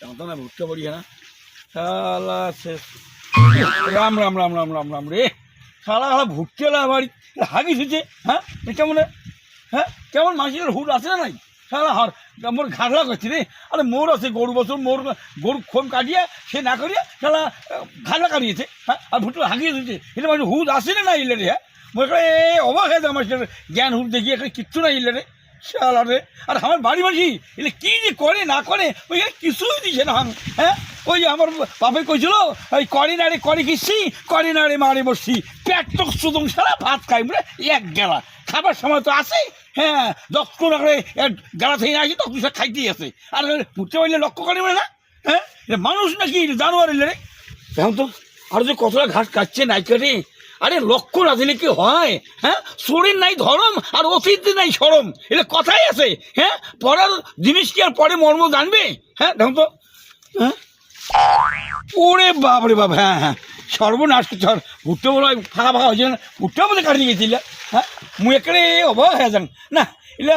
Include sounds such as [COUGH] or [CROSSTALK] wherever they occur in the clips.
জানতো না ভুট্টা পড়ি না শালা শেষ রাম রাম রাম রাম রাম রাম রে। শালা শালা, ভুট্টে না বাড়ি। হাগি শুছে হ্যাঁ? এ কেমন? হ্যাঁ? কেমন মানুষের হুট আছে না নাই? শালা, হার মোর ঘাগলা করছি রে। আরে, মোর আছে, গরু বছর, মোর গরু খোম কাটিয়ে সে না করিয়া শালা ঘাগলা কাটিয়েছে হ্যাঁ? আর ভুট্টো হাগিয়ে দিচ্ছে এটা মানে হুট আসে না না ইলে রে হ্যাঁ মোর কাছে অবাক হয়ে আমার জ্ঞান হুট দেখি এখানে কিচ্ছু না ইলে রে আর আমার বাড়ি বাড়ি এলে কি যে করে, না করে ওইখানে কিছুই দিছে না হ্যাঁ? ওই আমার বাপে কইছিল ওই করে না রে, করে কিসি? করে না রে, মারে বসছি পেট তো সারা ভাত খাই বলে এক গেলা। খাবার সময় তো আছে হ্যাঁ? দশ করে গেলা থেকে আসি, তখন সে খাইতেই আছে আর পুঁতে পারলে লক্ষ্য করে না হ্যাঁ? মানুষ নাকি জানোয়ার রে। এখন তো আর যে কতটা ঘাস কাটছে নাই কাটে আরে লক্ষ্য না কি হয়? হ্যাঁ? শরীর নাই ধরম আর অতীত নাই সরম। এটা কথাই আছে হ্যাঁ? পড়ার জিনিস কি আর পরে মর্ম জানবে? হ্যাঁ দেখুন তো। হ্যাঁ? ওরে বাপ রে বাপ হ্যাঁ হ্যাঁ। সর্বনাশ চর ভুট্টো বলো ফাঁকা ফাঁকা হয়েছে না? ভুট্টো মধ্যে কাটি গেছিল হ্যাঁ? মুই একেবারে অবাক হয়ে যান। না, এলে,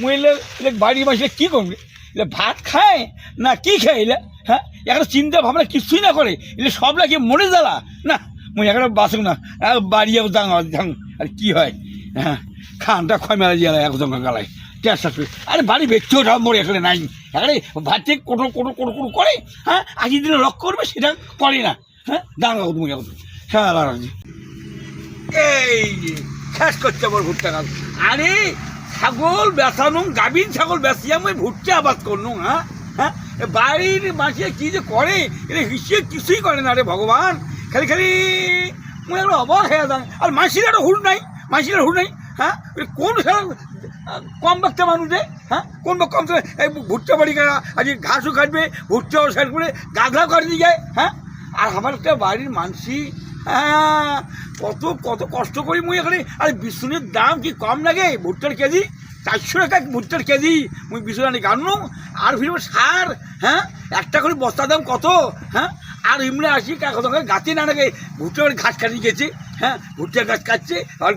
মুই এলে এলে বাড়ি বসে কী করবে? এলে ভাত খায় না কি খায় এলে? হ্যাঁ? একটা চিন্তা ভাবনা কিছুই না করে। এলে সব লাগে মরে জ্বালা। না মুই একটা বাসুক না। এক বাড়ি যাব যাং যাং আর কি হয়? হ্যাঁ খানটা খয় মেলা দিয়ে গালায় আরে বাড়ি ব্যক্তিও সব মোর এখানে নাই। এখানে ভাতে কোনো কোনো কোনো কোনো করে হ্যাঁ আগের দিনে লক্ষ্য করবে সেটা করে না। হ্যাঁ দাঁড়া হ্যাঁ রাজি এই, শেষ করছে আমার ভুট্টা গাছ আরে, ছাগল বেচানো গাভীর ছাগল বেচিয়ে আমি ভুট্টা আবাদ করনু হ্যাঁ হ্যাঁ বাড়ির মাসে কি যে করে এটা হিসেবে কিছুই করে না রে ভগবান খালি খালি মুই একটা অবাক হয়ে যান আর মাসির হুট নাই মাসির হুড় নাই হ্যাঁ কোন সারা কম বাচ্চা মানুষ রে হ্যাঁ কোন বা কম এই ভুট্টা বাড়ি কাটা আজ ঘাসও কাটবে ভুট্টাও সাইড করে গাধা কাটিয়ে যায় হ্যাঁ আর আমার একটা বাড়ির মানসি হ্যাঁ কত কত কষ্ট করি মুই এখানে আর বিষ্ণুর দাম কি কম লাগে? ভুট্টার কেজি চারশো টাকা ভুট্টার কেজি। মুই বিষ্ণু আনি গানু আর ফিরব সার হ্যাঁ একটা করে বস্তার দাম কত হ্যাঁ আর এমনি আসি কাকা গাছে না নাকি ভুট্টা বাড়ি ঘাস কাটিয়ে গেছে হ্যাঁ ভুট্টার গাছ কাটছে আর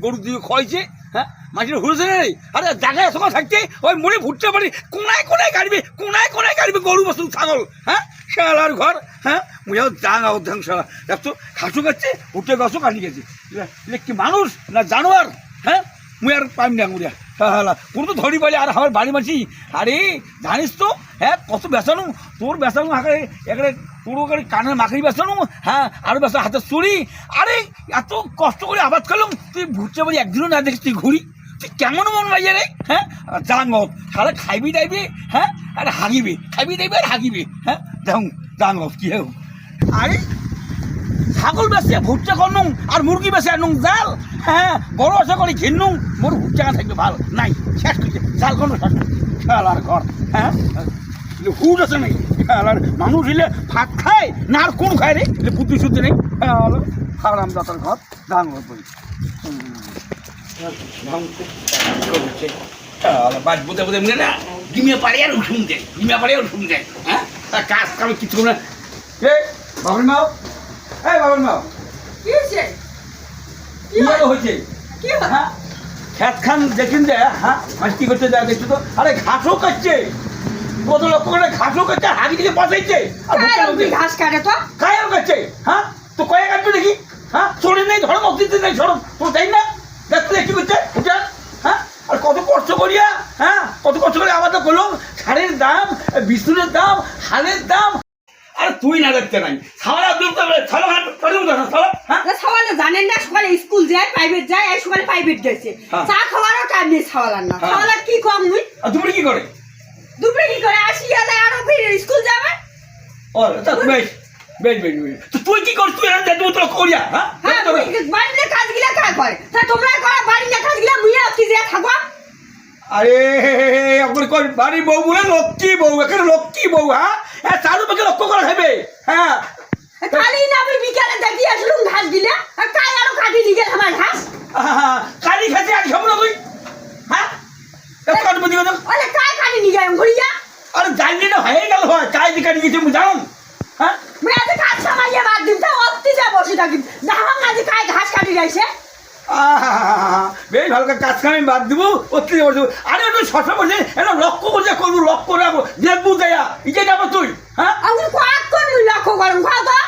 গরু দিয়ে খোয়াইছে হ্যাঁ মাটির হুড়েছে না আরে জায়গায় সময় থাকছে, ওই মনে ভুট্টা বাড়ি কোনায় কোনায় কাটবে কোনায় কোনায় কাটবে গরু বসু ছাগল হ্যাঁ শালার ঘর হ্যাঁ মুয়াও জাঙা অধ্যাং শালা দেখতো খাসু কাটছে ভুট্টা গাছও কাটি গেছে কি মানুষ না জানোয়ার হ্যাঁ মুই আর পাইম না মুড়িয়া হালা কোনো তো ধরি পালি আর আমার বাড়ি মাছি আরে, জানিস তো হ্যাঁ কত বেসানো তোর বেসানো হাঁকে এখানে তোর করে কানের মাখি বেসানো হ্যাঁ আর বেসা হাতে চুরি। আরে, এত কষ্ট করে আবাদ করলাম, তুই ভুট্টা বাড়ি একদিনও না দেখিস, তুই ঘুরি। তুই কেমন মন লাগে রে হ্যাঁ? জাঙ্গত তাহলে খাইবি দাইবি হ্যাঁ? আর হাগিবে, খাইবি দাইবি আর হাগিবে হ্যাঁ? দেখুন জাঙ্গত কি হোক আরে, ছাগল বেসে ভুট্টা করনুং আর মুরগি বেসে আনুং জাল হ্যাঁ? বড় আশা করে ঘিন্নুং মোর ভুট্টা থাকবে ভালো, নাই, শেষ করছে জাল কোনো শেষ খেলার ঘর হ্যাঁ? হুট আছে নাই খেলার মানুষ হইলে ভাত খায় না আর কোন খায় রে বুদ্ধি শুদ্ধি নেই। হ্যাঁ হারাম দাতার ঘর দাম বলি বাজ বুঝে বুঝে মিলে না ডিমে পাড়ে আর উঠুন দেয় ডিমে পাড়ে আর উঠুন দেয় হ্যাঁ? তার কাজ কাম কিছু না। এ বাবুর মাও বাবুর মাও। কি হয়েছে? কি হলো হয়েছে? কি হ্যাঁ? খ্যাত খান দেখেন যে হ্যাঁ কি করতে যায় দেখছ তো? আরে ঘাসও কাটছে। কত লক্ষ করে ঘাসও কাটছে আর হাগি দিকে বসাইছে? আর কার ভুট্টার অব্দি মধ্যে ঘাস কাটে তো? কায়াও কাটছে? হ্যাঁ? তো কয়ে কাটবে দেখি। হ্যাঁ? শরীর নেই ধরম অস্তিত্ব নেই সরম তো তাই না। দেখতে কি করছে? ভুটান হ্যাঁ? আর কত কষ্ট করিয়া হ্যাঁ? কত কষ্ট করে আমাদের করলাম সারের দাম হালের দাম আর তুই না দেখতে নাই। সারা কাদের ছাড়ো ছাড়ো হ্যাঁ? সকালে জানেন না সকালে স্কুল যায় প্রাইভেট যায় আর সকালে প্রাইভেট গেছে। চা খাওয়ারও টাইম নেই খাওয়ালার না। হ্যাঁ। কি কম তুমি কি করে? দুপুরে কি করে আসি? গেলে আরও ফির স্কুল যাবে? ও তা বেশ বেশ বেশ বেশ তুই কি করছিস? তুই এরকম তুমি তো করিয়া হ্যাঁ? হ্যাঁ বাড়িতে কাজগুলা কাজ করে? তা তোমরা করা বাড়িতে কাজগুলা আর কি যে থাকবা আরে আপনি কই বাড়ি বউ বলে লক্ষ্মী বউ এখানে লক্ষ্মী বউ হ্যাঁ? হ্যাঁ চারুপাকে লক্ষ্য করা হবে হ্যাঁ? কালি না আমি বিকালে দেখি আসলুম ঘাস দিলে আর কাল আরও কাটি গেল আমার ঘাস। কালি খাতে আর খাব না তুই হ্যাঁ? কাট কাই কাটি নি যাই ঘুরি যা আরে জানলি না হয় কাই দি কাটি গেছি বুঝাম হ্যাঁ? মানে আজ কাজ সামাইয়ে বাদ দিন তা অতি যা বসে থাকি। দাহাম আজ কাই ঘাস কাটি যাইছে। বেশ ভালো কাজ কামে বাদ দিব অতি বসে আরে ওটা শশা বসে এটা লক্ষ্য করে করব লক্ষ্য রাখব। দেখব দেয়া ইজে যাব তুই হ্যাঁ? আমি কাক করবি লক্ষ্য করুন খাওয়া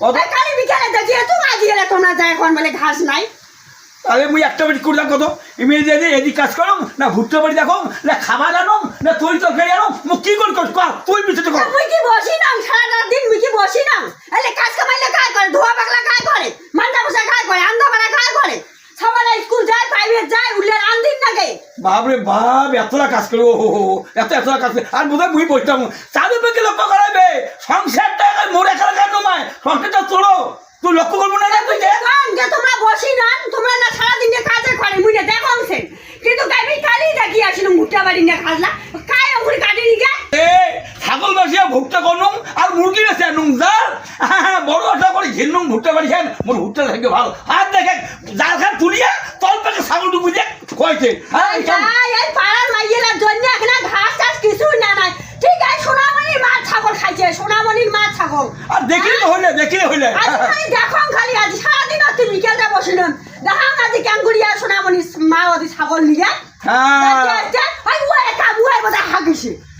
কত কালি বিকালে দেখিয়ে তো আজ এলে তোমরা যায় এখন বলে ঘাস নাই। তাহলে মুই একটা বাড়ি করলাম কত? দিয়ে এদিক কাজ করো না ভুট্টা বাড়ি দেখো না খাবার আনো না তুই তো খেয়ে আনো মু কি কর কর তুই পিছনে কর। মুই কি বসি না সারা দিন মুই কি বসি না এলে কাজ কামাইলে কাজ করে ধোয়া পাকলা কাজ করে মান্ডা বসে কাজ করে আন্দা বেলা কাজ করে। সবাই স্কুল যায় প্রাইভেট যায় উঠলে আন্দিন নাকি বাপরে বাপ এতটা কাজ করে ও হো এত এতটা কাজ করে। আর বোধহয় মুই বসতাম। চারিদিকে লক্ষ্য করাইবে সংসারটা মোড়ে খেলা কেন নয় সংসারটা চলো। তুই লক্ষ্য করব না না তুই? যে? তোমরা বসি না তোমরা না সারাদিন যে কাজে করে দেখো কিন্তু আমি কালি দেখি আসিলাম ভুট্টা বাড়ি না খাজলা। কাই অঙ্কুরি কাটি নিগে এ ছাগল বাসিয়া ভুট্টা করনুম আর মুরগি বেসে নুম যার? [LAUGHS] বড় একটা করে ভুট্টা বাড়ি খান মোর ভুট্টা থাকে ভালো। আর দেখে যার খান তুলিয়া তল ছাগল ডুবু কয়েছে হ্যাঁ এই সব- এই এই পাড়ার মাইয়েলার জন্য এখানে ঘাস টাস কিছুই না নাই ঠিক আছে সোনামণির মাছ ছাগল খাইছে সোনামণির মাছ তো হইলে দেখলি হইলে। দেখো খালি আজ সারাদিন আর তুমি বিকেলটা বসিলাম দেখাম আজ কেন করিয়া সোনামণির মা ওদি ছাগল নিয়ে। হ্যাঁ।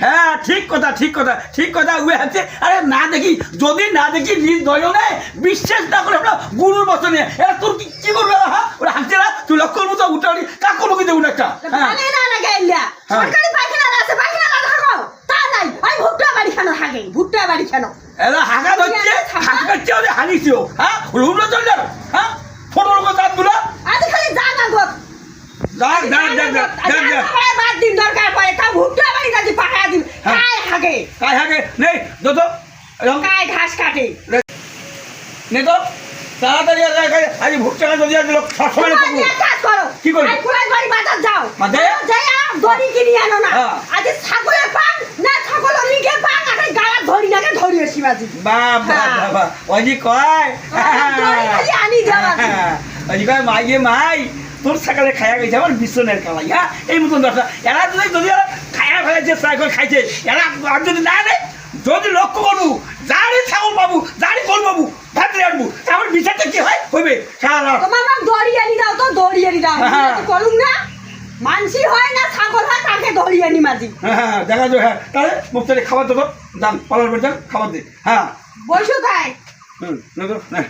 হ্যাঁ ঠিক কথা ঠিক কথা ঠিক কথা উয়ে আছে আরে না দেখি যদি না দেখি নিজ দয়নে বিশ্বাস না করে আমরা গুরুর বচনে এরা তোর কি কি করবে হ্যাঁ? ওরা হাঁকছে না তুই লক্ষ্য করব তো উঠে কাক করব কিন্তু একটা। হ্যাঁ। না না গেলিয়া হ্যাঁ। সরকারি পায়খানা আছে পায়খানা না থাকো তা নাই ওই ভুট্টা বাড়ি খানো হাগে ভুট্টা বাড়ি খানো এরা হাঁকা ধরছে হানিছেও হ্যাঁ? রুমটা চল যাবে হ্যাঁ? ছোটো লোক দাঁতগুলো আজ খালি যা না গো যাক যাক যাক যাক যাক। যাক বাদ দিন দরকার পড়ে। তা ভুট্টা বাড়ি কাছে পাকা দিন। হ্যাঁ। কায় হাগে? কাই হাঁকে নেই এরকম কায় ঘাস কাটে? নে তো তাড়াতাড়ি আজ ভুট্টা যদি আজ লোক সবসময় কাজ করো। কি করবি? বাজার যাও। বাজারে? যাইয়া দড়ি কিনে আনো না। হ্যাঁ। আজ ছাগলের পান না ছাগল লিগে পান আগে গালা ধরি আসি বাজি বাবা হ্যাঁ। বাবা ওই যে কয়? খালি আনি ওই যে কয় মাই গে মাই তোর সকালে খায়া গেছে আমার বিশ্বনের কালাই হ্যাঁ? এই মতন দশটা। এরা যদি যদি খায়া ফেলেছে ফ্রাই করে খাইছে এরা আর যদি না নেয় যদি লক্ষ্য করব যারই ছাগল পাবো যারই গোল পাবো ভাতে আনব আমার বিচারটা কি হয়? হইবে। সারা তোমার মা দড়ি আনি দাও তো দড়ি আনি দাও। হ্যাঁ। করুন না। মানসি হয় না ছাগল হয় তাকে দড়ি আনি মাঝি। হ্যাঁ হ্যাঁ দেখা যায় হ্যাঁ তাহলে মুখটারে খাবার দেবো যান পালার পর যান খাবার দে হ্যাঁ। বসু তাই হুম না তো না